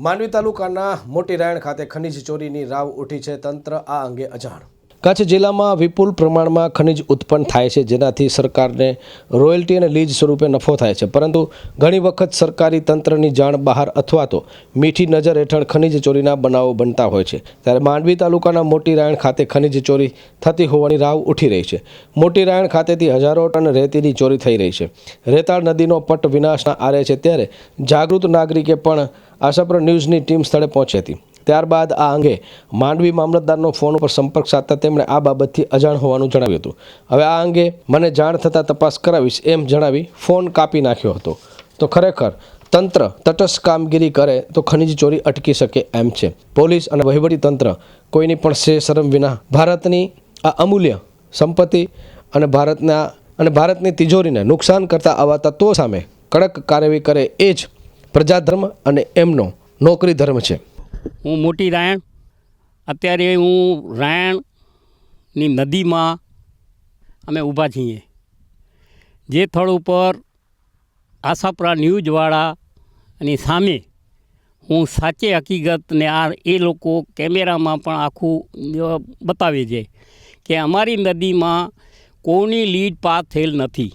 માંડવી તાલુકાના મોટી રાયણ ખાતે ખનીજ ચોરીની રાવ ઉઠી છે. તંત્ર આ અંગે અજાણ કચ્છ જિલ્લામાં વિપુલ પ્રમાણમાં ખનિજ ઉત્પન્ન થાય છે, જેનાથી સરકારને રોયલ્ટી અને લીજ સ્વરૂપે નફો થાય છે. પરંતુ ઘણી વખત સરકારી તંત્રની જાણ બહાર અથવા તો મીઠી નજર હેઠળ ખનિજ ચોરીના બનાવો બનતા હોય છે. ત્યારે માંડવી તાલુકાના મોટી રાયણ ખાતે ખનિજ ચોરી થતી હોવાની રાવ ઉઠી રહી છે. મોટી રાયણ ખાતેથી હજારો ટન રેતીની ચોરી થઈ રહી છે. રેતાળ નદીનો પટ વિનાશના આરે છે ત્યારે જાગૃત નાગરિકે પણ આશાપુર ન્યૂઝની ટીમ સ્થળે પહોંચી હતી. ત્યારબાદ આ અંગે માંડવી મામલતદારનો ફોન ઉપર સંપર્ક સાધતા તેમણે આ બાબતથી અજાણ હોવાનું જણાવ્યું હતું. હવે આ અંગે મને જાણ થતાં તપાસ કરાવીશ એમ જણાવી ફોન કાપી નાખ્યો હતો. તો ખરેખર તંત્ર તટસ્થ કામગીરી કરે તો ખનિજ ચોરી અટકી શકે એમ છે. પોલીસ અને વહીવટી તંત્ર કોઈની પણ સે શરમ વિના ભારતની આ અમૂલ્ય સંપત્તિ અને ભારતના અને ભારતની તિજોરીને નુકસાન કરતા આવા તત્વો સામે કડક કાર્યવાહી કરે એ જ પ્રજાધર્મ અને એમનો નોકરી ધર્મ છે. હું મોટી રાયણ. અત્યારે હું રાયણની નદીમાં અમે ઊભા છીએ. જે સ્થળ ઉપર આશાપુરા ન્યૂઝવાળાની સામે હું સાચે હકીકતને આ એ લોકો કેમેરામાં પણ આખું બતાવે છે કે અમારી નદીમાં કોની લીડ પાસ થયેલ નથી.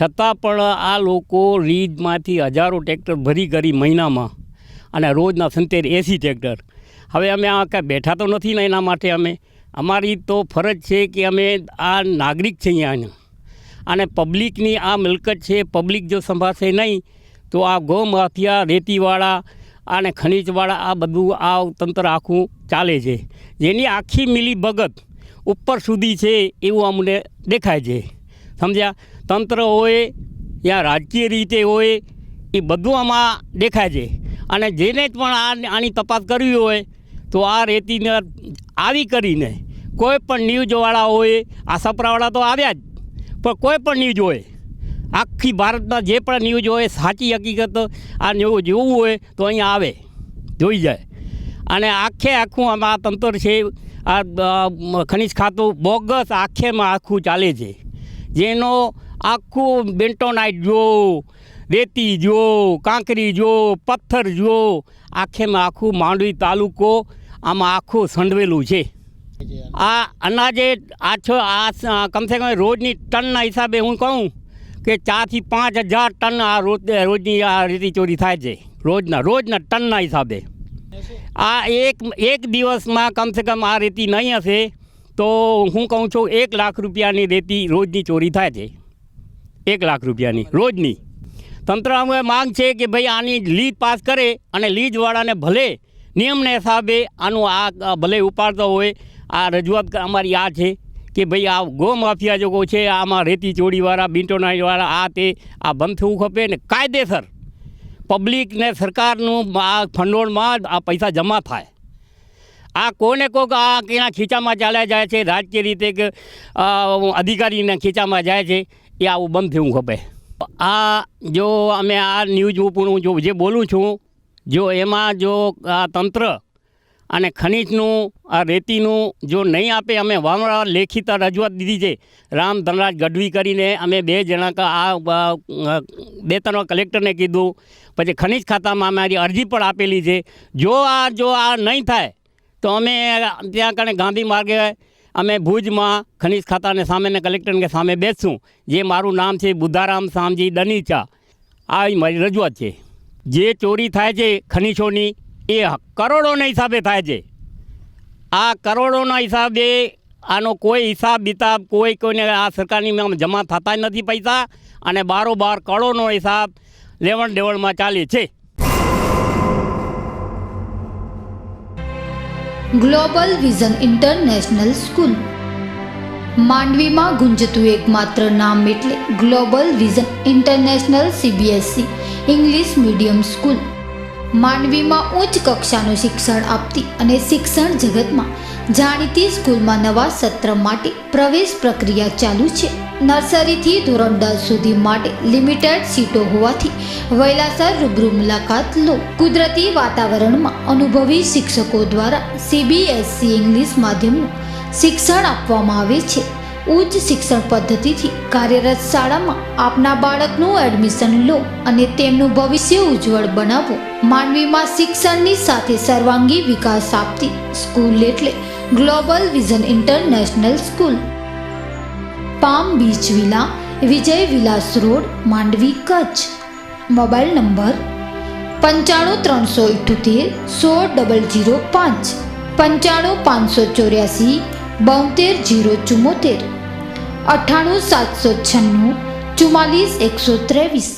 છતાં પણ આ લોકો લીડમાંથી હજારો ટ્રેક્ટર ભરી કરી મહિનામાં અને રોજના સિત્તેર એંસી ટ્રેક્ટર હવે અમે આ કાંઈ બેઠા તો નથી ને એના માટે અમે. અમારી તો ફરજ છે કે અમે આ નાગરિક છે અહીંયાના અને પબ્લિકની આ મિલકત છે પબ્લિક જો સંભાળશે નહીં, તો આ ગૌ માફિયા રેતીવાળા અને ખનીજવાળા આ બધું આ તંત્ર આખું ચાલે છે. જેની આખી મિલી ભગત ઉપર સુધી છે એવું અમને દેખાય છે. સમજ્યા? તંત્ર હોય, યા રાજકીય રીતે હોય, એ બધું આમાં દેખાય છે. અને જેને પણ આ આની તપાસ કરવી હોય, તો આ રેતીને આવી કરીને કોઈ પણ ન્યૂઝવાળા હોય, આ સપરાવાળા તો આવ્યા જ, પણ કોઈ પણ ન્યૂઝ હોય, આખી ભારતમાં જે પણ ન્યૂઝ હોય, સાચી હકીકત આ ન્યૂઝ જોવું હોય, તો અહીંયા આવે, જોઈ જાય. અને આખે આખું આમાં તંત્ર છે, આ ખનિજ ખાતું બોગસ આખેમાં આખું ચાલે છે. જેનો આખું બેન્ટોનાઇટ જો રેતી જો કાંકરી જો પથ્થર જો આખેમાં આખું માંડવી તાલુકો આમાં આખું સંડવેલું છે. આ અનાજે આ સ- કમસે કમ રોજની ટનના હિસાબે હું કહું કે ચારથી પાંચ હજાર ટન આ રોજ, રોજની આ રેતી ચોરી થાય છે. રોજના રોજના ટનના હિસાબે. આ એક એક દિવસમાં કમસે કમ આ રેતી નહીં હશે તો હું કહું છું એક લાખ રૂપિયાની રેતી રોજની ચોરી થાય છે. એક લાખ રૂપિયાની, રોજની. તંત્ર અમે માંગ છે કે ભાઈ આની લીજ પાસ કરે અને લીજવાળાને ભલે નિયમને હિસાબે આનું આ ભલે ઉપાડતો હોય, આ રજૂઆત અમારી આ છે કે ભાઈ આ ગો માફિયા જો છે, આમાં રેતી ચોરીવાળા બિન્ટોનાઈવાળા આ તે, આ બંધ થવું ખપે ને કાયદેસર પબ્લિકને સરકારનું આ ભંડોળમાં આ પૈસા જમા થાય. આ કોને કોક આ કેના ખીચામાં ચાલ્યા જાય છે, રાજકીય રીતે કે અધિકારીના ખીચામાં જાય છે, એ આવું બંધ થવું ખપે. આ જો અમે આ ન્યૂઝ ઉપર હું જો જે બોલું છું, જો એમાં જો આ તંત્ર અને ખનિજનું, આ રેતીનું જો નહીં આપે, અમે વારંવાર લેખિત રજૂઆત દીધી છે. રામ ધનરાજ ગઢવી કરીને અમે બે જણા આ બે ત્રણ કલેક્ટરને કીધું. પછી ખનિજ ખાતામાં અમારી અરજી પણ આપેલી છે. જો આ જો આ નહીં થાય, તો અમે ત્યાં કણે ગાંધી માર્ગે અમે ભુજમાં ખનિજ ખાતાને સામે ને કલેક્ટરને સામે બેસશું જે મારું નામ છે બુદ્ધારામ સામજી દનીચા. આ મારી રજૂઆત છે. જે ચોરી થાય છે ખનીજોની, એ કરોડોના હિસાબે થાય છે. આ કરોડોના હિસાબે આનો કોઈ હિસાબ બિતાબ, કોઈ કોઈને આ સરકારની જમા થતા નથી પૈસા, અને બારોબાર કરોડોનો હિસાબ લેવણ દેવણમાં ચાલે છે. Global vision international school. માંડવીમાં ગુંજતું એકમાત્ર નામ એટલે global vision international CBSC English medium school માંડવીમાં ઉચ્ચ કક્ષાનું શિક્ષણ આપતી અને શિક્ષણ જગતમાં જાણીતી સ્કૂલમાં નવા સત્ર માટે પ્રવેશ પ્રક્રિયા ચાલુ છે. નર્સરીથી ધોરણ દસ સુધી માટે લિમિટેડ સીટો હોવાથી વહેલાસર રૂબરૂ મુલાકાત લો. કુદરતી વાતાવરણમાં અનુભવી શિક્ષકો દ્વારા સીબીએસસી ઇંગ્લિશ માધ્યમનું શિક્ષણ આપવામાં આવે છે. ઉચ્ચ શિક્ષણ પદ્ધતિથી કાર્યરત શાળામાં આપના બાળકનું એડમિશન લો અને તેમનું ભવિષ્ય ઉજ્જવળ બનાવો. માનવીમાં શિક્ષણની સાથે સર્વાંગી વિકાસ આપતી સ્કૂલ એટલે global vision international school palm beach villa, Vijay Vilas road, Mandvi Kutch. Mobile number પંચાણું ત્રણસો ઇઠોતેર સોળ ડબલ જીરો પાંચ. પંચાણું પાંચસો ચોર્યાસી બોતેર જીરો ચુમ્મોતેર અઠ્ઠાણું સાતસો છન્નું ચુમ્માલીસ એકસો ત્રેવીસ.